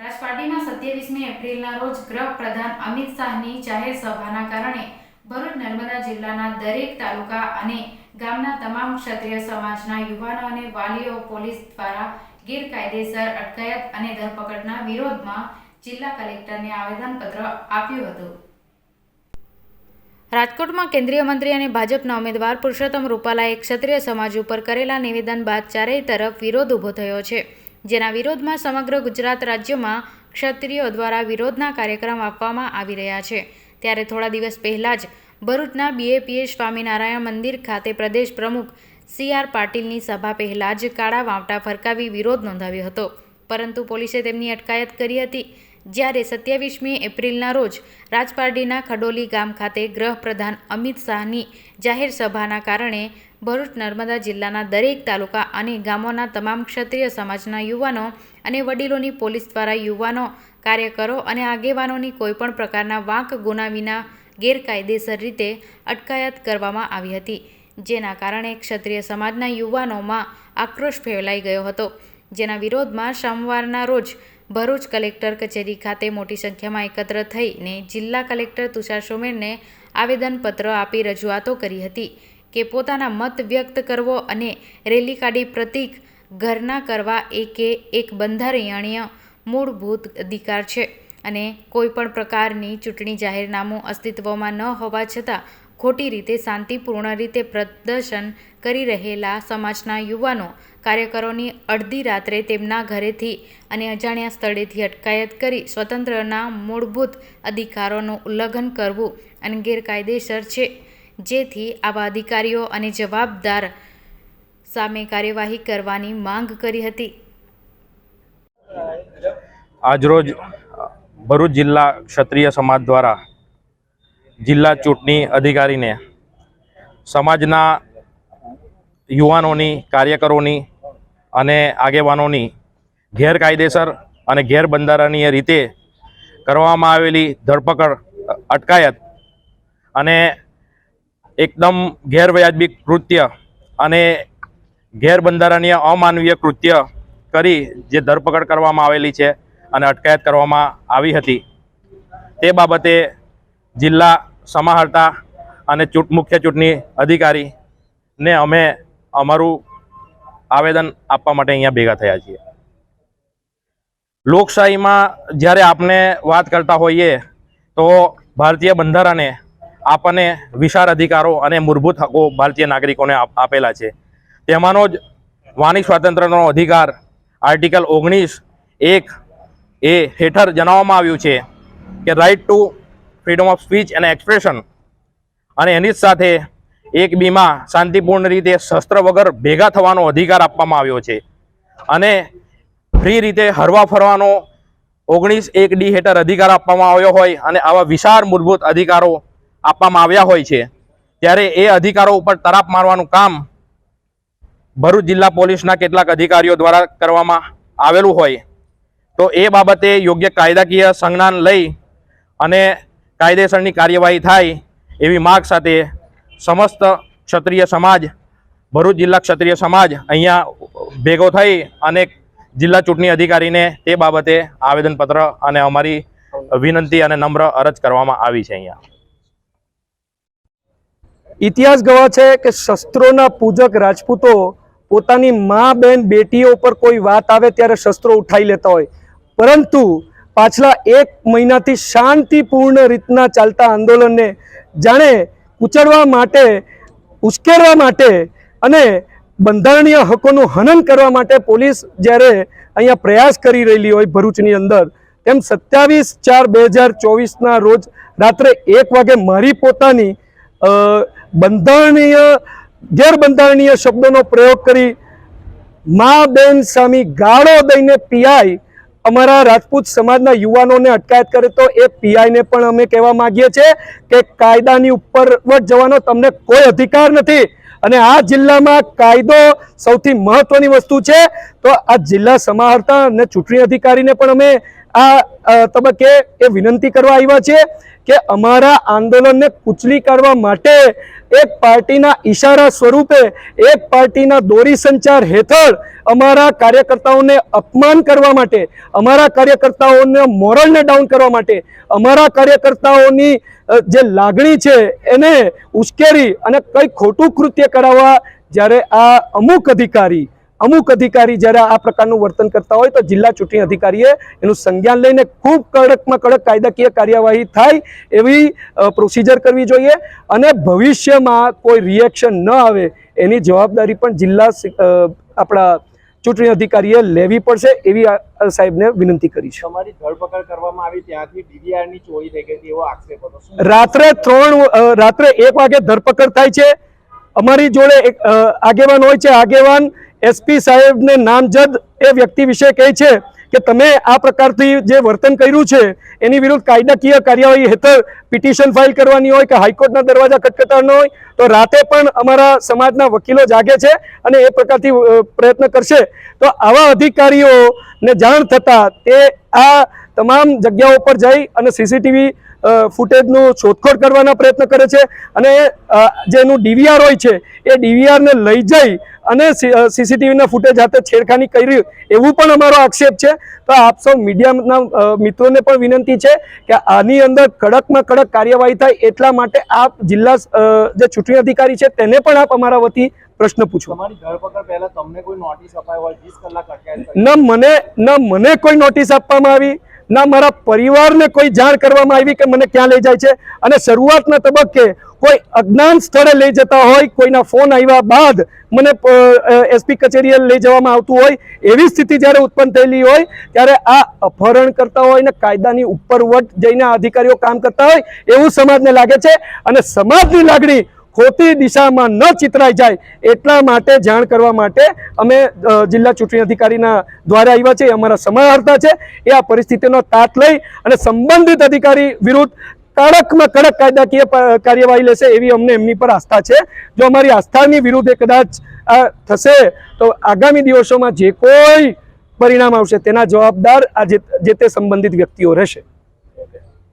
રાજપાટીમાં સત્યાવીસમી એપ્રિલના રોજ ગૃહ પ્રધાન અમિત શાહની જાહેર સભાના કારણે ભરૂચ નર્મદા જિલ્લાના દરેક તાલુકા અને ગામના તમામ ક્ષત્રિય સમાજના યુવાનો અને વાલીઓ પોલીસ દ્વારા ગેરકાયદેસર અટકાયત અને ધરપકડના વિરોધમાં જિલ્લા કલેક્ટરને આવેદનપત્ર આપ્યું હતું. રાજકોટમાં કેન્દ્રીય મંત્રી અને ભાજપના ઉમેદવાર પુરુષોત્તમ રૂપાલાએ ક્ષત્રિય સમાજ ઉપર કરેલા નિવેદન બાદ ચારેય તરફ વિરોધ ઊભો થયો છે. જેના વિરોધમાં સમગ્ર ગુજરાત રાજ્યમાં ક્ષત્રિયો દ્વારા વિરોધના કાર્યક્રમ આપવામાં આવી રહ્યા છે. ત્યારે થોડા દિવસ પહેલાં જ ભરૂચના બીએપીએ સ્વામિનારાયણ મંદિર ખાતે પ્રદેશ પ્રમુખ સી આર પાટીલની સભા પહેલાં જ કાળા વાવટા ફરકાવી વિરોધ નોંધાવ્યો હતો. પરંતુ પોલીસે તેમની અટકાયત કરી હતી. જ્યારે સત્યાવીસમી એપ્રિલના રોજ રાજપારડીના ખડોલી ગામ ખાતે ગૃહપ્રધાન અમિત શાહની જાહેર સભાના કારણે ભરૂચ, નર્મદા જિલ્લાના દરેક તાલુકા અને ગામોના તમામ ક્ષત્રિય સમાજના યુવાનો અને વડીલોની પોલીસ દ્વારા યુવાનો, કાર્યકરો અને આગેવાનોની કોઈપણ પ્રકારના વાંક ગુના વિના ગેરકાયદેસર રીતે અટકાયત કરવામાં આવી હતી, જેના કારણે ક્ષત્રિય સમાજના યુવાનોમાં આક્રોશ ફેલાઈ ગયો હતો. જેના વિરોધમાં સોમવારના રોજ ભરૂચ કલેક્ટર કચેરી ખાતે મોટી સંખ્યામાં એકત્ર થઈને જિલ્લા કલેક્ટર તુષાર સોમેરને આવેદનપત્ર આપી રજૂઆતો કરી હતી. કે પોતાના મત વ્યક્ત કરવો અને રેલી કાઢી પ્રતિક ઘરના કરવા એ કે એક બંધારણીય મૂળભૂત અધિકાર છે. અને કોઈપણ પ્રકારની ચૂંટણી જાહેરનામું અસ્તિત્વમાં ન હોવા છતાં ખોટી રીતે શાંતિપૂર્ણ રીતે પ્રદર્શન કરી રહેલા સમાજના યુવાનો, કાર્યકરોની અડધી રાત્રે તેમના ઘરેથી અને અજાણ્યા સ્થળેથી અટકાયત કરી સ્વતંત્રના મૂળભૂત અધિકારોનું ઉલ્લંઘન કરવું અને ગેરકાયદેસર છે. જેથી આવા અધિકારીઓ અને જવાબદાર સામે કાર્યવાહી કરવાની માંગ કરી હતી. આજરોજ ભરૂચ જિલ્લા ક્ષત્રિય સમાજ દ્વારા જિલ્લા ચૂંટણી અધિકારીને સમાજના યુવાનોની, કાર્યકરોની અને આગેવાનોની ગેરકાયદેસર અને ગેરબંધારણીય રીતે કરવામાં આવેલી ધરપકડ અટકાયત અને એકદમ ગેરવ્યાજબી કૃત્ય અને ગેરબંધારણીય અમાનવીય કૃત્ય કરી જે ધરપકડ કરવામાં આવેલી છે અને અટકાયત કરવામાં આવી હતી. તે બાબતે જિલ્લા સમાહર્તા અને ચૂંટ, મુખ્ય ચૂંટણી અધિકારીને અમે અમારું આવેદન આપવા માટે અહીંયા ભેગા થયા છીએ. લોકશાહીમાં જ્યારે આપણે વાત કરતા હોઈએ તો ભારતીય બંધારણે આપણને વિશાળ અધિકારો અને મૂળભૂત હકો ભારતીય નાગરિકોને આપેલા છે. તેમાંનો જ વાણી સ્વાતંત્ર્યનો અધિકાર આર્ટિકલ ઓગણીસ એક એ હેઠળ જણાવવામાં આવ્યું છે કે right to freedom of speech અને એક્સપ્રેશન અને એની જ સાથે એક બીમાં શાંતિપૂર્ણ રીતે શસ્ત્ર વગર ભેગા થવાનો અધિકાર આપવામાં આવ્યો છે. અને ફ્રી રીતે હરવા ફરવાનો ઓગણીસ એક ડી હેઠળ અધિકાર આપવામાં આવ્યો હોય અને આવા વિશાળ મૂળભૂત અધિકારો આપવામાં આવ્યા હોય છે. ત્યારે એ અધિકારો ઉપર તરાપ મારવાનું કામ ભરૂચ જિલ્લા પોલીસના કેટલાક અધિકારીઓ દ્વારા કરવામાં આવેલું હોય. તો એ બાબતે યોગ્ય કાયદાકીય સંજ્ઞાન લઈ અને કાયદેસરની કાર્યવાહી થાય એવી માગ સાથે સમસ્ત ક્ષત્રિય સમાજ, ભરૂચ જિલ્લા ક્ષત્રિય સમાજ અહીંયા ભેગો થઈ અને જિલ્લા ચૂંટણી અધિકારીને તે બાબતે આવેદનપત્ર અને અમારી વિનંતી અને નમ્ર અરજ કરવામાં આવી છે અહીંયા. ઇતિહાસ ગવા છે કે શસ્ત્રોના પૂજક રાજપૂતો પોતાની મા બેન બેટીઓ પર કોઈ વાત આવે ત્યારે શસ્ત્રો ઉઠાઈ લેતા હોય. પરંતુ પાછલા એક મહિનાથી શાંતિપૂર્ણ રીતના ચાલતા આંદોલનને જાણે ઉચડવા માટે, ઉશ્કેરવા માટે અને બંધારણીય હકોનું હનન કરવા માટે પોલીસ જ્યારે અહીંયા પ્રયાસ કરી રહેલી હોય ભરૂચની અંદર, તેમ સત્યાવીસ ચાર બે હજાર ચોવીસના રોજ રાત્રે એક વાગે મારી પોતાની બંધારણીય, ગેરબંધારણીય શબ્દોનો પ્રયોગ કરી મા બેન સામી ગાળો દઈને પીઆઈ અમારા રાજપૂત સમાજના યુવાનોને અટકાયત કરે તો એ પીઆઈને પણ અમે કહેવા માંગીએ છીએ કે કાયદાની ઉપર જવાનો તમને કોઈ અધિકાર નથી. અને આ જિલ્લામાં કાયદો સૌથી મહત્વની વસ્તુ છે. તો આ જિલ્લા સમાહર્તા અને ચૂંટણી અધિકારીને પણ અમે આ તબક્કે એ વિનંતી કરવા આવ્યા છે કે અમારા આંદોલનને કૂચલી કરવા માટે એક પાર્ટીના ઈશારા સ્વરૂપે, એક પાર્ટીના દોરી સંચાર હેઠળ અમારા કાર્યકર્તાઓને અપમાન કરવા માટે, અમારા કાર્યકર્તાઓને મોરલને ડાઉન કરવા માટે, અમારા કાર્યકર્તાઓની જે લાગણી છે એને ઉશ્કેરી અને કંઈ ખોટું કૃત્ય કરાવવા જ્યારે આ અમુક અધિકારી અમુક અધિકારી જ્યારે આ પ્રકારનું વર્તન કરતા હોય તો જિલ્લા ચૂંટણી અધિકારીએ એનું સંજ્ઞાન લઈને ખૂબ કડકમાં કડક કાયદાકીય કાર્યવાહી થાય એવી પ્રોસિજર કરવી જોઈએ અને ભવિષ્યમાં કોઈ રિએક્શન ન આવે એની જવાબદારી પણ જિલ્લા આપણા ચૂંટણી અધિકારીએ લેવી પડશે એવી સાહેબને વિનંતી કરી છે. તમારી ધરપકડ કરવામાં આવી ત્યાંથી ડીવીઆરની ચોરી થઈ ગઈ એવો આક્ષેપ હતો. રાત્રે ત્રણ રાત્રે એક વાગે ધરપકડ થાય છે. અમારી જોડે એક આગેવાન હોય છે. આગેવાન એસપી સાહેબને નામજદ એ વ્યક્તિ વિશે કહે છે કે તમે આ પ્રકારથી જે વર્તન કર્યું છે, એની વિરુદ્ધ કાયદાકીય કાર્યવાહી હેઠળ પિટિશન ફાઇલ કરવાની હોય કે હાઈકોર્ટના દરવાજા ખટખટાવવાનો હોય, તો રાતે પણ અમારા સમાજના વકીલો જાગે છે અને એ પ્રકારથી પ્રયત્ન કરશે. તો આવા અધિકારીઓને જાણ થતાં તે આ તમામ જગ્યાઓ પર જઈ અને સીસીટીવી ફૂટેજનું શોધખોળ કરવાના પ્રયત્ન કરે છે અને જેનું ડીવીઆર હોય છે, એ ડીવીઆરને લઈ જઈ અને સીસીટીવીના ફૂટેજ હાથે છેડખાની કરી એવું પણ અમારો આક્ષેપ છે. તો આપ સૌ મીડિયાના મિત્રોને પણ વિનંતી છે કે આની અંદર કડકમાં કડક કાર્યવાહી થાય એટલા માટે આપ જિલ્લા જે ચૂંટણી અધિકારી છે તેને પણ આપ અમારા વતી પ્રશ્ન પૂછો. ન મને ના મને કોઈ નોટિસ આપવામાં આવી ના મારા પરિવારને કોઈ જાણ કરવામાં આવી કે મને ક્યાં લઈ જાય છે. અને શરૂઆતના તબક્કે કોઈ અજ્ઞાન સ્થળે લઈ જતા હોય કોઈના ફોન આવ્યા બાદ મને એસપી કચેરીએ લઈ જવામાં આવતું હોય એવી સ્થિતિ જ્યારે ઉત્પન્ન થયેલી હોય ત્યારે આ અપહરણ કરતા હોય ને કાયદાની ઉપરવટ જઈને આ અધિકારીઓ કામ કરતા હોય એવું સમાજને લાગે છે. અને સમાજની લાગણી ખોટી દિશામાં ન ચિતરાઈ જાય એટલા માટે જાણ કરવા માટે અમે જિલ્લા ચૂંટણી અધિકારીના દ્વારા આવ્યા છે અમારા સમાહર્તા છે. એ આ પરિસ્થિતિનો તાત લઈ અને સંબંધિત અધિકારી વિરુદ્ધ કડકમાં કડક કાયદાકીય કાર્યવાહી લેશે એવી અમને એમની પર આસ્થા છે. જો અમારી આસ્થાની વિરુદ્ધ કદાચ આ થશે, તો આગામી દિવસોમાં જે કોઈ પરિણામ આવશે તેના જવાબદાર આ જે તે સંબંધિત વ્યક્તિઓ રહેશે.